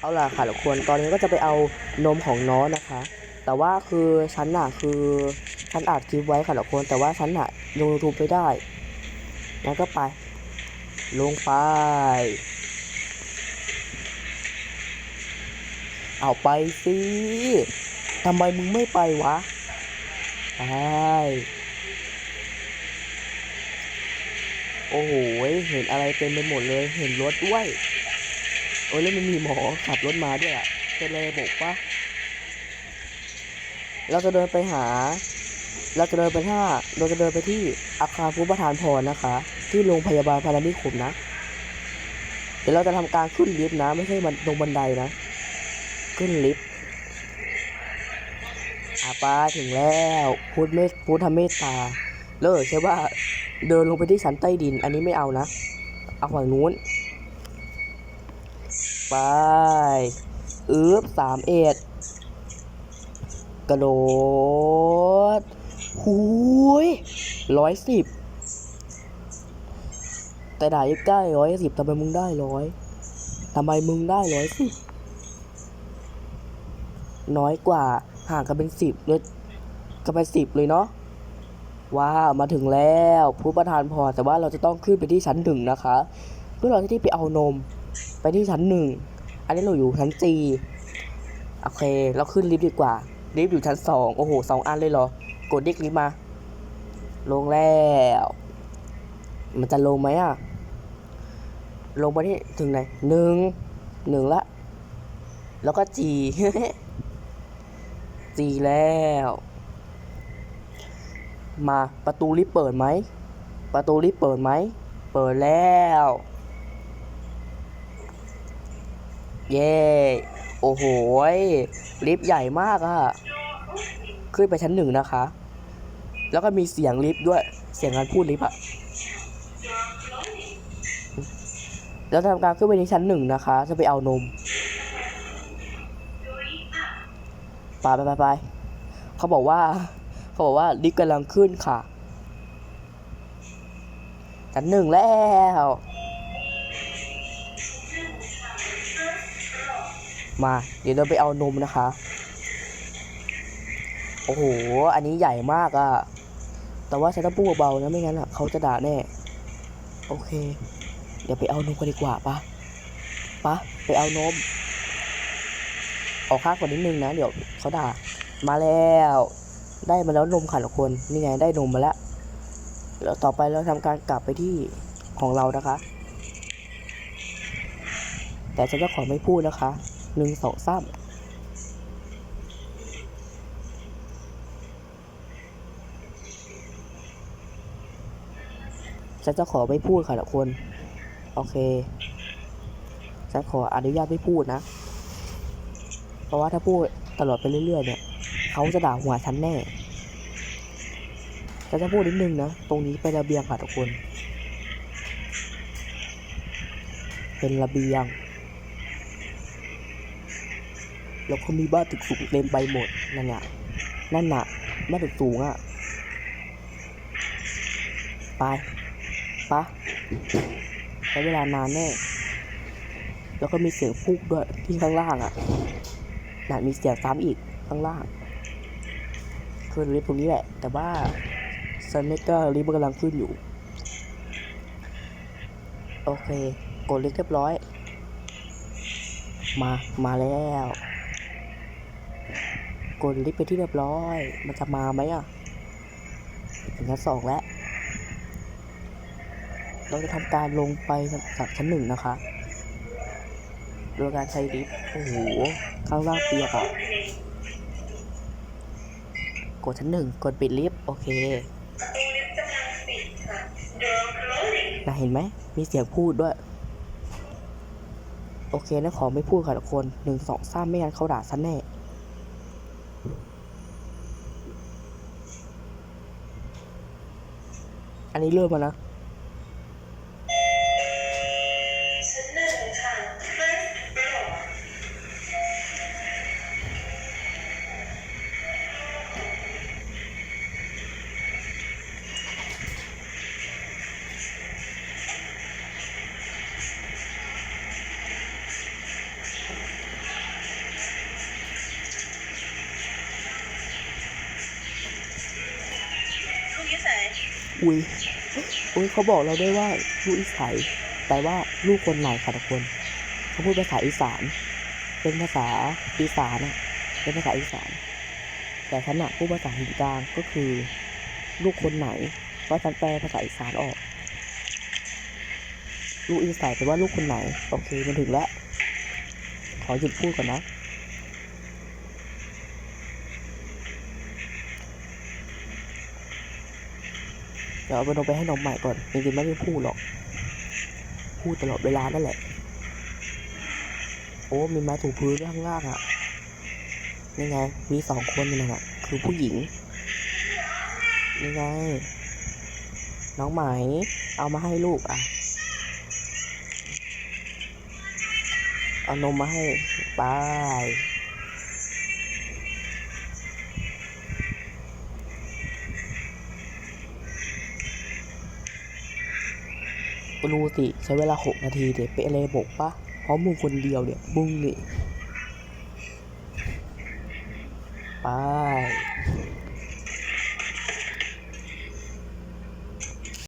เอาล่ะค่ะทุกคนตอนนี้ก็จะไปเอานมของน้องนะคะ แต่ว่าคือฉันน่ะคือฉันอัดคลิปไว้ค่ะทุกคนแต่ว่าฉันน่ะลงยูทูบไม่ได้งั้นก็ไป ลงไปเอาไปสิทำไมมึงไม่ไปวะไปโอ้โห เห็นอะไรเต็มไปหมดเลย เห็นรถด้วย โอ้ยแล้วมันมีหมอขับรถมาด้วยอะเป็นอะไรบอกปะเราจะเดินไปหา เราจะเดินไปท่าเราจะเดินไปที่อาคารผู้ประธานพรนะคะ ที่โรงพยาบาลพารานิคมนะ เดี๋ยวเราจะทำการขึ้นลิฟต์นะ ไม่ใช่มันลงบันไดนะ ขึ้นลิฟต์อาป้าถึงแล้วพูดเมตพูดทำเมตตาเลิกใช่ว่าเดินลงไปที่ชั้นใต้ดิน อันนี้ไม่เอานะ เอาฝั่งนู้น ไปอึบสามเอ็ดกระโดดหูยร้อยสิบแต่ด่ายิ่งใกล้ร้อยสิบทำไมมึงได้ร้อยทำไมมึงได้ร้อยสิบน้อยกว่าห่างกันเป็นสิบเลยก็เป็นสิบเลยเนาะว้าวมาถึงแล้ว ผู้ประธานพรแต่ว่าเราจะต้องขึ้นไปที่ชั้นหนึ่งนะคะ เพื่อเราจะได้ไปเอานม ไปที่ชั้นหนึ่ง อันนี้เราอยู่ชั้นจีโอเค เราขึ้นลิฟต์ดีกว่า ลิฟต์อยู่ชั้นสองโอ้โหสองอันเลยเหรอ กดเด็กลิฟต์มา ลงแล้ว มันจะลงไหมอะ ลงไปที่ถึงไหนหนึ่งหนึ่งละ แล้วก็จีจีแล้ว มาประตูลิฟต์เปิดไหม ประตูลิฟต์เปิดไหม เปิดแล้ว เย้โอ้โหลิฟต์ใหญ่มากอะขึ้นไปชั้นหนึ่งนะคะ แล้วก็มีเสียงลิฟต์ด้วยเสียงการพูดลิฟต์อะแล้วทำการขึ้นไปที่ชั้นหนึ่งนะคะ จะไปเอานมไปไปไปไปเขาบอกว่า เขาบอกว่าลิฟต์กำลังขึ้นค่ะชั้นหนึ่งแล้ว มา เดี๋ยวเราไปเอานมนะคะ โอ้โห อันนี้ใหญ่มากอะแต่ว่าฉันต้องพูดเบาๆนะไม่งั้นอะเขาจะด่าแน่ โอเค เดี๋ยวไปเอานมกันดีกว่าปะปะไปเอานม ออกข้างกว่านิดนึงนะ เดี๋ยวเขาด่า มาแล้ว ได้มาแล้วนมค่ะทุกคน นี่ไงได้นมมาแล้วแล้วต่อไปเราทำการกลับไปที่ของเรานะคะ แต่ฉันจะขอไม่พูดนะคะ หนึ่งสองสามฉันจะขอไม่พูดค่ะทุกคน โอเค ฉันขออนุญาตไม่พูดนะ เพราะว่าถ้าพูดตลอดไปเรื่อยๆ เนี่ย เขาจะด่าหัวฉันแน่ฉันจะพูดนิดนึงนะ ตรงนี้เป็นระเบียงค่ะทุกคน เป็นระเบียง แล้วก็มีบ้านตึกสูงเต็มไปหมดนั่นน่ะนั่นน่ะบ้านตึกสูงอะไปปะใช้เวลานานแน่แล้วก็มีเสียงพุกด้วยที่ข้างล่างอะน่ะมีเสียงซ้ำอีกข้างล่างคือลิฟต์ตรงนี้แหละ แต่ว่าซันเมกเกอร์ลิฟต์กำลังขึ้นอยู่ โอเค กดลิฟต์เรียบร้อย มา มาแล้ว กดลิฟต์ไปที่เรียบร้อย มันจะมาไหมอะถึงชั้นสองแล้ว เราจะทำการลงไปจากชั้นหนึ่งนะคะ โดยการใช้ลิฟต์โอ้โห ข้างล่างเปียกอะ กดชั้นหนึ่งกดปิดลิฟต์โอเคนะเห็นไหม มีเสียงพูดด้วย โอเคนะขอไม่พูดค่ะทุกคนหนึ่งสองสามไม่งั้นเขาด่าฉันแน่ อันนี้เริ่มมานะ อุ้ยอุ้ยเขาบอกเราด้วยว่าลูกอีสายแปลว่าลูกคนไหนค่ะทุกคนเขาพูดภาษาอีสาน เป็นภาษาอีสานอะเป็นภาษาอีสาน แต่ฉันอะพูดภาษาหินกลางก็คือ ลูกคนไหนเพราะฉันแปลภาษาอีสานออก ลูกอีสานแปลว่าลูกคนไหน โอเคมันถึงแล้ว ขอหยุดพูดก่อนนะ ดี๋ยวเอาไปนมไปให้นมใหม่ก่อนจริงๆไม่ได้พูดหรอก พูดตลอดเวลานั่นแหละ โอ้มีไม้ถูพื้นด้วยข้างล่างอะนี่ไง มีสองคนนี่นะ คือผู้หญิงนี่ไง น้องไหม เอามาให้ลูกอะ เอานมมาให้ไป รู้สิใช้เวลา 6 นาทีเดี๋ยวเป๊ะเลยบอกปะเพราะมึงคนเดียวเนี่ยมึงนี่ไป